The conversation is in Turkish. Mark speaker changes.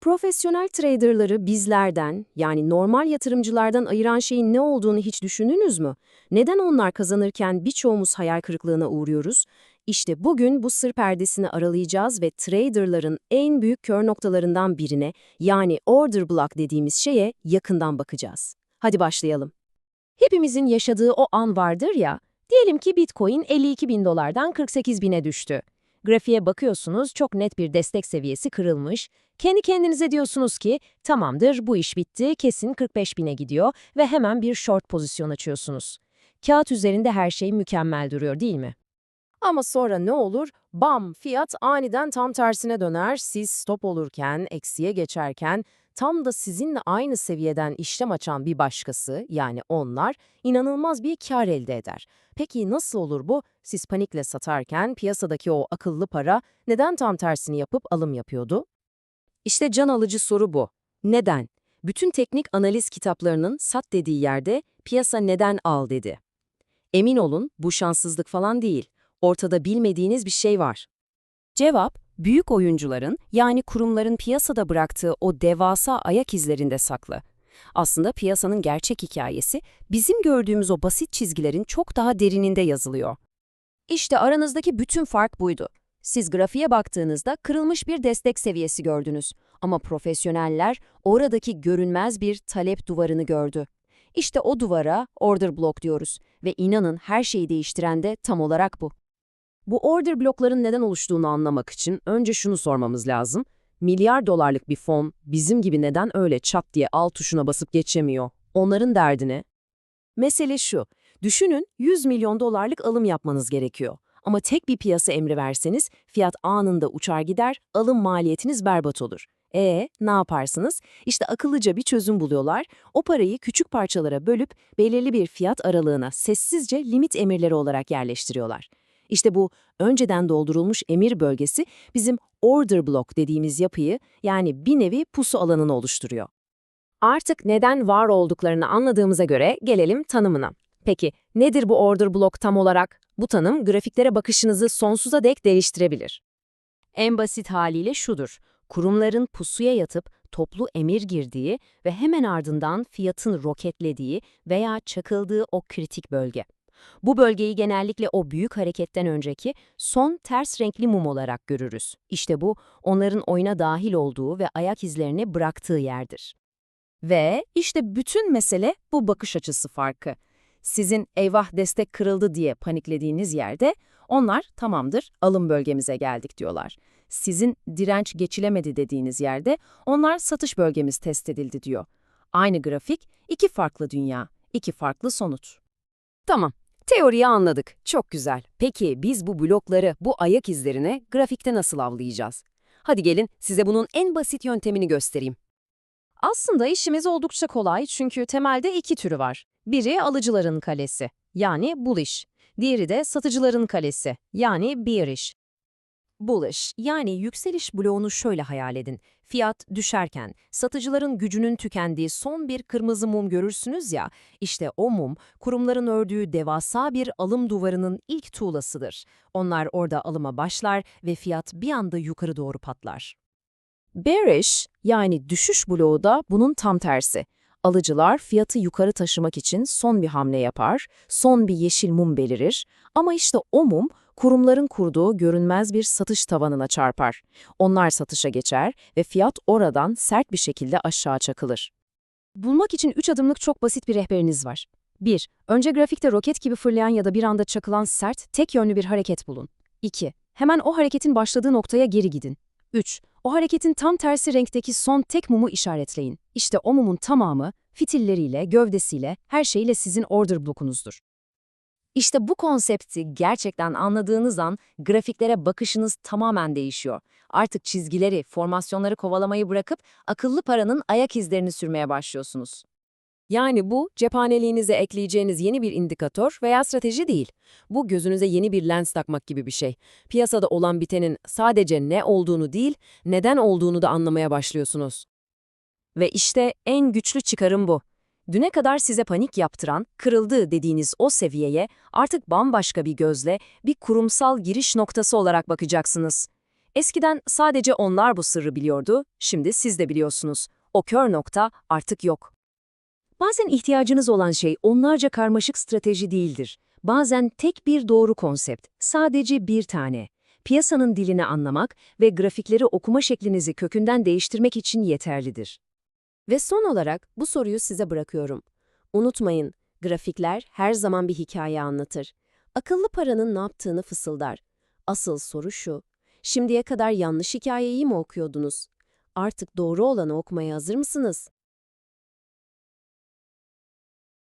Speaker 1: Profesyonel traderları bizlerden, yani normal yatırımcılardan ayıran şeyin ne olduğunu hiç düşündünüz mü? Neden onlar kazanırken birçoğumuz hayal kırıklığına uğruyoruz? İşte bugün bu sır perdesini aralayacağız ve traderların en büyük kör noktalarından birine, yani order block dediğimiz şeye yakından bakacağız. Hadi başlayalım. Hepimizin yaşadığı o an vardır ya, diyelim ki Bitcoin 52 bin dolardan 48 bine düştü. Grafiğe bakıyorsunuz çok net bir destek seviyesi kırılmış. Kendi kendinize diyorsunuz ki tamamdır bu iş bitti kesin 45 bine gidiyor ve hemen bir short pozisyon açıyorsunuz. Kağıt üzerinde her şey mükemmel duruyor değil mi? Ama sonra ne olur? Bam! Fiyat aniden tam tersine döner. Siz stop olurken, eksiye geçerken tam da sizinle aynı seviyeden işlem açan bir başkası yani onlar inanılmaz bir kar elde eder. Peki nasıl olur bu? Siz panikle satarken piyasadaki o akıllı para neden tam tersini yapıp alım yapıyordu? İşte can alıcı soru bu. Neden? Bütün teknik analiz kitaplarının sat dediği yerde piyasa neden al dedi. Emin olun bu şanssızlık falan değil. Ortada bilmediğiniz bir şey var. Cevap, büyük oyuncuların yani kurumların piyasada bıraktığı o devasa ayak izlerinde saklı. Aslında piyasanın gerçek hikayesi bizim gördüğümüz o basit çizgilerin çok daha derininde yazılıyor. İşte aranızdaki bütün fark buydu. Siz grafiğe baktığınızda kırılmış bir destek seviyesi gördünüz. Ama profesyoneller oradaki görünmez bir talep duvarını gördü. İşte o duvara order block diyoruz ve inanın her şeyi değiştiren de tam olarak bu. Bu order blokların neden oluştuğunu anlamak için önce şunu sormamız lazım. Milyar dolarlık bir fon bizim gibi neden öyle çat diye alt tuşuna basıp geçemiyor? Onların derdi ne? Mesele şu, düşünün 100 milyon dolarlık alım yapmanız gerekiyor. Ama tek bir piyasa emri verseniz fiyat anında uçar gider, alım maliyetiniz berbat olur. E ne yaparsınız? İşte akıllıca bir çözüm buluyorlar. O parayı küçük parçalara bölüp belirli bir fiyat aralığına sessizce limit emirleri olarak yerleştiriyorlar. İşte bu önceden doldurulmuş emir bölgesi bizim order block dediğimiz yapıyı yani bir nevi pusu alanını oluşturuyor. Artık neden var olduklarını anladığımıza göre gelelim tanımına. Peki nedir bu order block tam olarak? Bu tanım grafiklere bakışınızı sonsuza dek değiştirebilir. En basit haliyle şudur. Kurumların pusuya yatıp toplu emir girdiği ve hemen ardından fiyatın roketlediği veya çakıldığı o kritik bölge. Bu bölgeyi genellikle o büyük hareketten önceki son ters renkli mum olarak görürüz. İşte bu, onların oyuna dahil olduğu ve ayak izlerini bıraktığı yerdir. Ve işte bütün mesele bu bakış açısı farkı. Sizin eyvah destek kırıldı diye paniklediğiniz yerde onlar tamamdır alım bölgemize geldik diyorlar. Sizin direnç geçilemedi dediğiniz yerde onlar satış bölgemiz test edildi diyor. Aynı grafik, iki farklı dünya, iki farklı sonuç. Tamam, Teoriyi anladık. Çok güzel. Peki biz bu blokları, bu ayak izlerini grafikte nasıl avlayacağız? Hadi gelin size bunun en basit yöntemini göstereyim. Aslında işimiz oldukça kolay çünkü temelde iki türü var. Biri alıcıların kalesi, yani bullish. Diğeri de satıcıların kalesi, yani bearish. Bullish, yani yükseliş bloğunu şöyle hayal edin. Fiyat düşerken, satıcıların gücünün tükendiği son bir kırmızı mum görürsünüz ya, işte o mum, kurumların ördüğü devasa bir alım duvarının ilk tuğlasıdır. Onlar orada alıma başlar ve fiyat bir anda yukarı doğru patlar. Bearish, yani düşüş bloğu da bunun tam tersi. Alıcılar fiyatı yukarı taşımak için son bir hamle yapar, son bir yeşil mum belirir ama işte o mum kurumların kurduğu görünmez bir satış tavanına çarpar. Onlar satışa geçer ve fiyat oradan sert bir şekilde aşağı çakılır. Bulmak için 3 adımlık çok basit bir rehberiniz var. 1. Önce grafikte roket gibi fırlayan ya da bir anda çakılan sert, tek yönlü bir hareket bulun. 2. Hemen o hareketin başladığı noktaya geri gidin. 3. O hareketin tam tersi renkteki son tek mumu işaretleyin. İşte o mumun tamamı, fitilleriyle, gövdesiyle, her şeyle sizin order blokunuzdur. İşte bu konsepti gerçekten anladığınız an grafiklere bakışınız tamamen değişiyor. Artık çizgileri, formasyonları kovalamayı bırakıp akıllı paranın ayak izlerini sürmeye başlıyorsunuz. Yani bu cephaneliğinize ekleyeceğiniz yeni bir indikatör veya strateji değil. Bu gözünüze yeni bir lens takmak gibi bir şey. Piyasada olan bitenin sadece ne olduğunu değil, neden olduğunu da anlamaya başlıyorsunuz. Ve işte en güçlü çıkarım bu. Düne kadar size panik yaptıran, kırıldı dediğiniz o seviyeye artık bambaşka bir gözle bir kurumsal giriş noktası olarak bakacaksınız. Eskiden sadece onlar bu sırrı biliyordu, şimdi siz de biliyorsunuz. O kör nokta artık yok. Bazen ihtiyacınız olan şey onlarca karmaşık strateji değildir. Bazen tek bir doğru konsept, sadece bir tane. Piyasanın dilini anlamak ve grafikleri okuma şeklinizi kökünden değiştirmek için yeterlidir.
Speaker 2: Ve son olarak bu soruyu size bırakıyorum. Unutmayın, grafikler her zaman bir hikaye anlatır. Akıllı paranın ne yaptığını fısıldar. Asıl soru şu, şimdiye kadar yanlış hikayeyi mi okuyordunuz? Artık doğru olanı okumaya hazır mısınız?